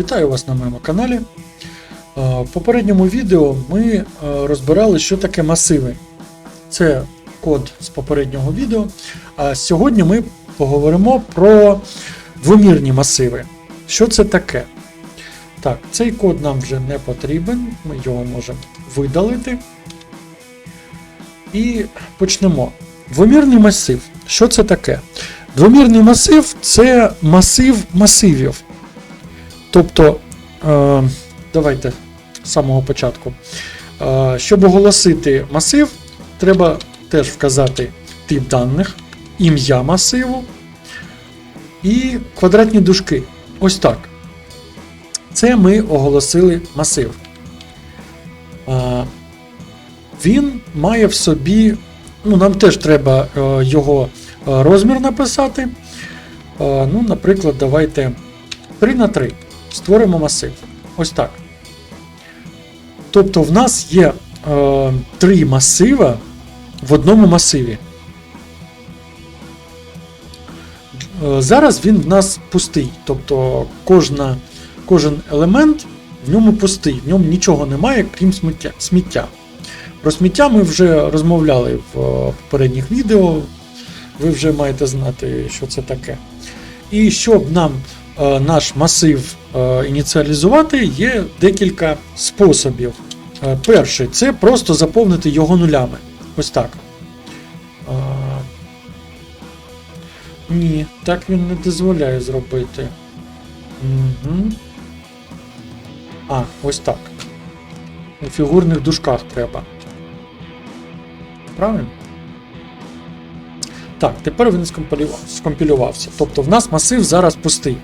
Вітаю вас на моєму каналі. Е, В попередньому відео ми е, розбирали, що таке масиви. Це код з попереднього відео. А сьогодні ми поговоримо про двомірні масиви. Що це таке? Так, цей код нам вже не потрібен, ми його можемо видалити. І почнемо. Двомірний масив. Що це таке? Двомірний масив це масив масивів. Тобто, е, давайте з самого початку. Е, щоб оголосити масив, треба теж вказати тип даних, ім'я масиву і квадратні дужки. Ось так. Це ми оголосили масив. Е, він має в собі, ну, нам теж треба його розмір написати. Ну, наприклад, давайте 3 на 3 створимо масив. Ось так. Тобто в нас є е, три масива в одному масиві. Е, зараз він в нас пустий. Тобто кожна, кожен елемент в ньому пустий, в ньому нічого немає, крім сміття. сміття. Про сміття ми вже розмовляли в е, попередніх відео. Ви вже маєте знати, що це таке. І щоб нам е, наш масив ініціалізувати, є декілька способів. Е, перший це просто заповнити його нулями. Ось так. Е, ні, так він не дозволяє зробити. Угу. А, ось так. У фігурних дужках треба. Правильно? Так, тепер він скомпілювався. Тобто в нас масив зараз пустий.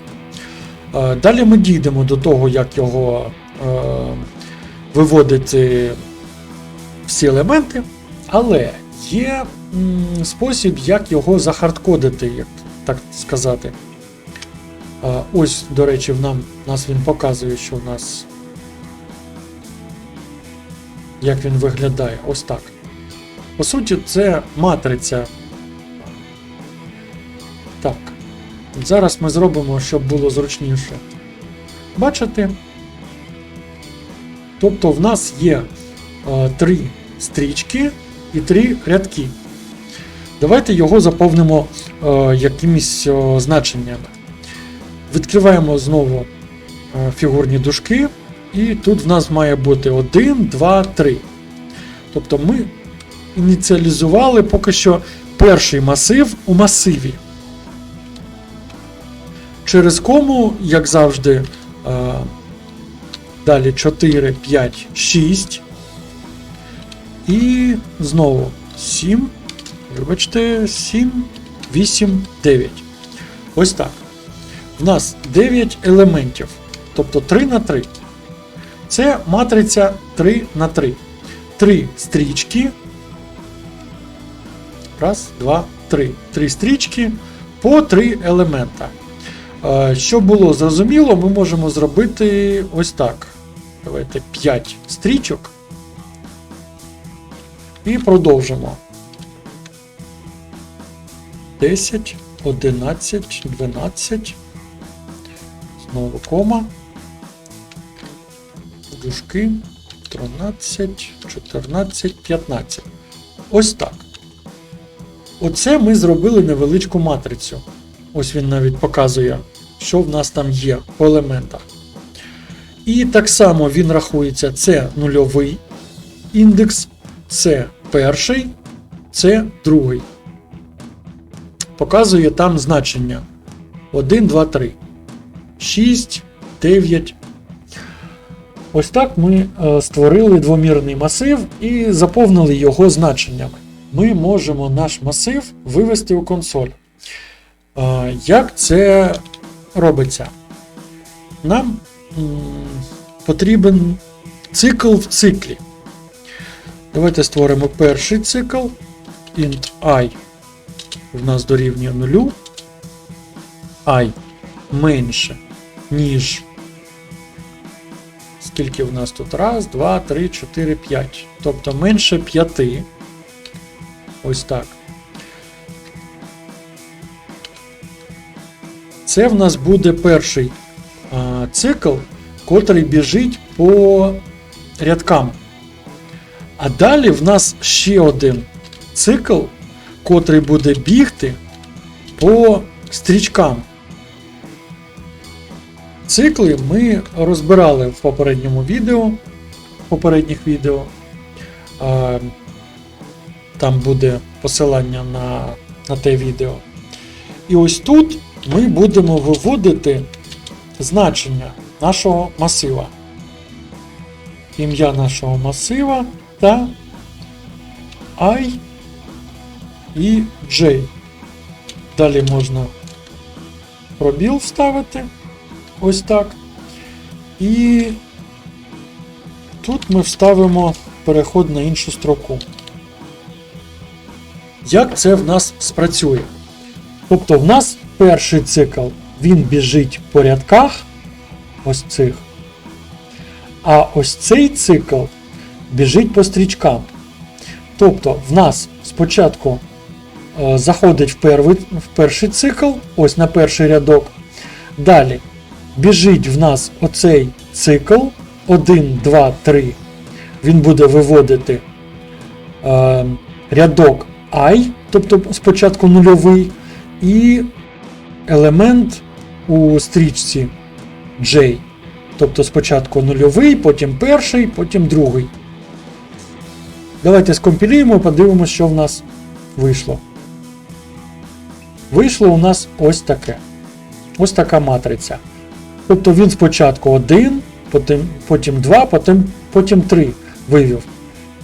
Е, Далі ми дійдемо до того, як його е, виводити всі елементи, але є м, спосіб, як його захардкодити, як так сказати. Е, ось, до речі, в нам, нас він показує, що в нас. Як він виглядає. Ось так. По суті, це матриця. Так. Зараз ми зробимо, щоб було зручніше бачити. Тобто в нас є е, три стрічки і три рядки. Давайте його заповнимо е, якимись е, значеннями. Відкриваємо знову е, фігурні дужки, і тут в нас має бути 1, 2, 3. Тобто ми ініціалізували поки що перший масив у масиві. Через кому, як завжди, е, далі 4, 5, 6. І знову 7. Вибачте, 7, 8, 9. Ось так. В нас 9 елементів. Тобто 3 на 3. Це матриця 3 на 3. Три стрічки. Раз, два, три. Три стрічки по три елемента. Е, Щоб було зрозуміло, ми можемо зробити ось так. Давайте 5 стрічок. І продовжимо. 10, 11, 12. Знову кома. Дужки. 13, 14, 15. Ось так. Оце ми зробили невеличку матрицю. Ось він навіть показує, що в нас там є по елементах. І так само він рахується: це нульовий індекс, це перший, це другий. Показує там значення 1, 2, 3, 6, 9. Ось так ми е, створили двомірний масив і заповнили його значеннями. Ми можемо наш масив вивести у консоль. Як це робиться? Нам потрібен цикл в циклі. Давайте створимо перший цикл. int i в нас дорівнює 0. i менше, ніж. Скільки в нас тут? Раз, два, три, чотири, п'ять. Тобто менше 5. Ось так. Це в нас буде перший а, цикл, котрий біжить по рядкам. А далі в нас ще один цикл, котрий буде бігти по стрічкам. Цикли ми розбирали в попередньому відео, в попередніх відео. А, Там буде посилання на, на те відео. І ось тут ми будемо виводити значення нашого масива. Ім'я нашого масива та I і J. Далі можна пробіл вставити. Ось так. І тут ми вставимо переход на іншу строку. Як це в нас спрацює? Тобто в нас перший цикл він біжить по рядках ось цих. А ось цей цикл біжить по стрічкам. Тобто в нас спочатку е, заходить в, первий, в перший цикл, ось на перший рядок. Далі біжить в нас оцей цикл 1, 2, 3. Він буде виводити е, рядок I, тобто спочатку нульовий, і елемент у стрічці J. Тобто спочатку нульовий, потім перший, потім другий. Давайте скомпілюємо і подивимося, що в нас вийшло. Вийшло у нас ось таке. Ось така матриця. Тобто він спочатку 1, потім, потім 2, потім, потім 3 вивів.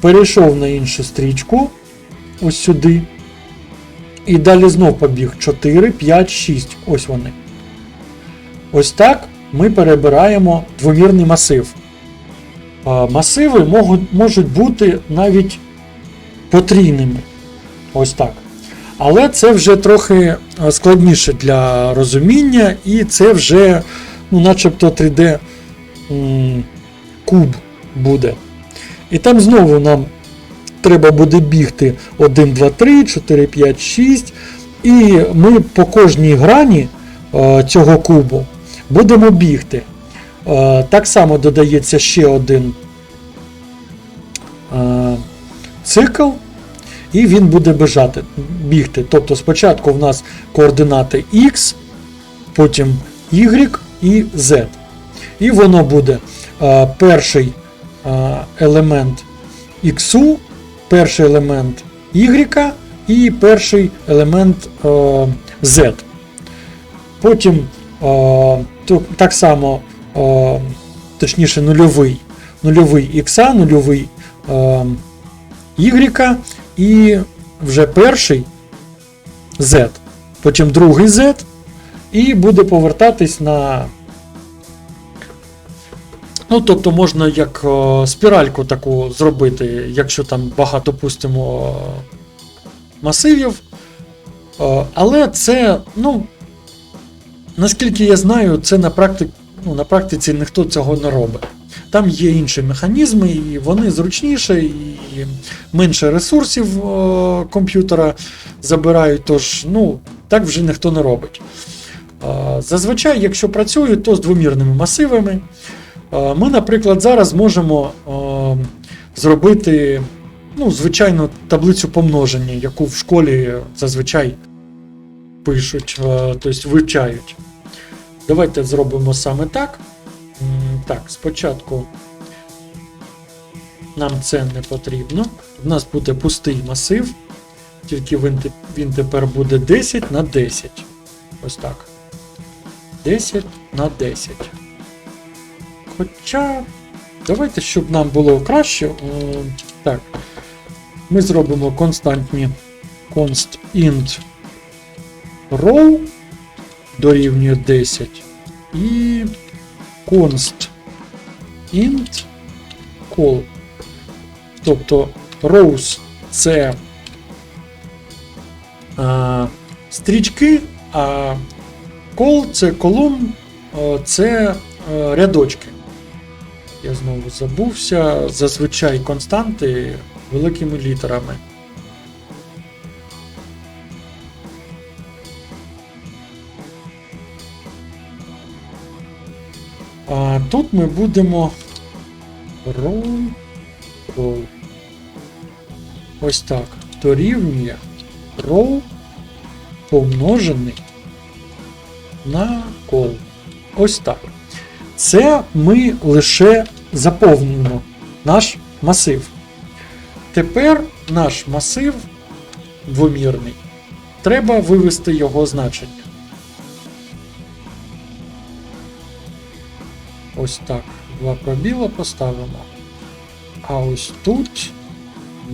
Перейшов на іншу стрічку, ось сюди. І далі знов побіг 4, 5, 6. Ось вони. Ось так ми перебираємо двомірний масив. Масиви можуть, бути навіть потрійними. Ось так. Але це вже трохи е, складніше для розуміння, і це вже, ну, начебто 3D куб буде. І там знову нам треба буде бігти 1, 2, 3, 4, 5, 6. І ми по кожній грані е, цього кубу будемо бігти. Е, так само додається ще один е, цикл, і він буде бежати, бігти. Тобто спочатку в нас координати X, потім Y і Z. І воно буде перший елемент X, перший елемент Y і перший елемент е, Z. Потім е, так само, е, точніше, нульовий, нульовий X, нульовий Y і вже перший Z, потім другий Z, і буде повертатись на. Ну, тобто можна як е, спіральку таку зробити, якщо там багато пустимо е, масивів. Е, але це, ну, наскільки я знаю, це на, практи... ну, на практиці ніхто цього не робить. Там є інші механізми, і вони зручніші, і менше ресурсів е, комп'ютера забирають, тож ну, так вже ніхто не робить. Зазвичай, якщо працюють, то з двомірними масивами. Е, ми, наприклад, зараз можемо е, зробити ну, звичайну таблицю помноження, яку в школі зазвичай пишуть, е, тобто вивчають. Давайте зробимо саме так. Так, спочатку нам це не потрібно. У нас буде пустий масив, тільки він тепер буде 10 на 10. Ось так. 10 на 10. Хоча, давайте, щоб нам було краще. е, Так. Ми зробимо константні const int row дорівнює 10 і const int call. Тобто rows це а, стрічки, а call це колумн, а, це а, рядочки. Я знову забувся. Зазвичай константи великими літерами. А тут ми будемо roll, roll. Ось так. Дорівнює row помножений на кол. Ось так. Це ми лише заповнюємо наш масив. Тепер наш масив двомірний. Треба вивести його значення. Ось так. Два пробіла поставимо. А ось тут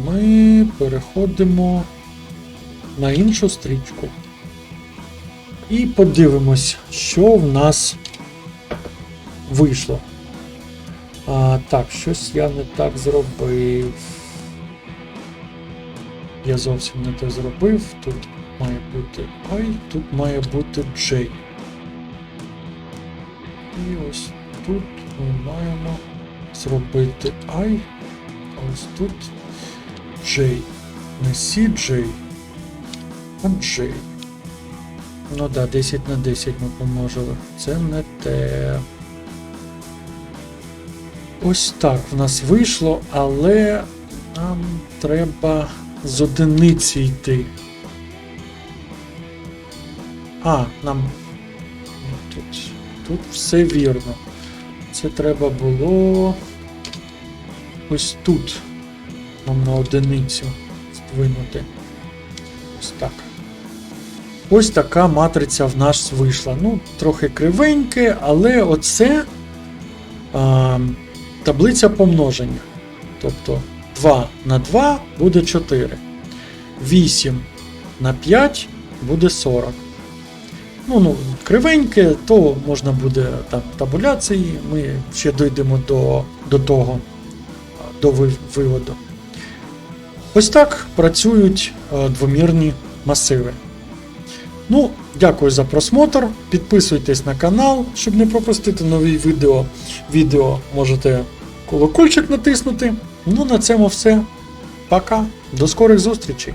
ми переходимо на іншу стрічку. І подивимось, що в нас вийшло. А, так, щось я не так зробив. Я зовсім не те зробив. Тут має бути I, тут має бути J. І ось тут ми маємо зробити I, а ось тут J. Не CJ, а J. Ну да, 10 на 10 ми помножили. Це не те. Ось так в нас вийшло, але нам треба з одиниці йти. А, нам. Тут, тут все вірно. Це треба було. Ось тут. Нам на одиницю здвинути. Ось так. Ось така матриця в нас вийшла. Ну, трохи кривеньке, але оце а, таблиця помноження. Тобто 2 на 2 буде 4. 8 на 5 буде 40. Ну, ну, кривеньке, то можна буде там табуляції. Ми ще дійдемо до, до того, до виводу. Ось так працюють е, двомірні масиви. Ну, дякую за просмотр. Підписуйтесь на канал, щоб не пропустити нові відео. Відео можете колокольчик натиснути. Ну, на цьому все. Пока. До скорих зустрічей!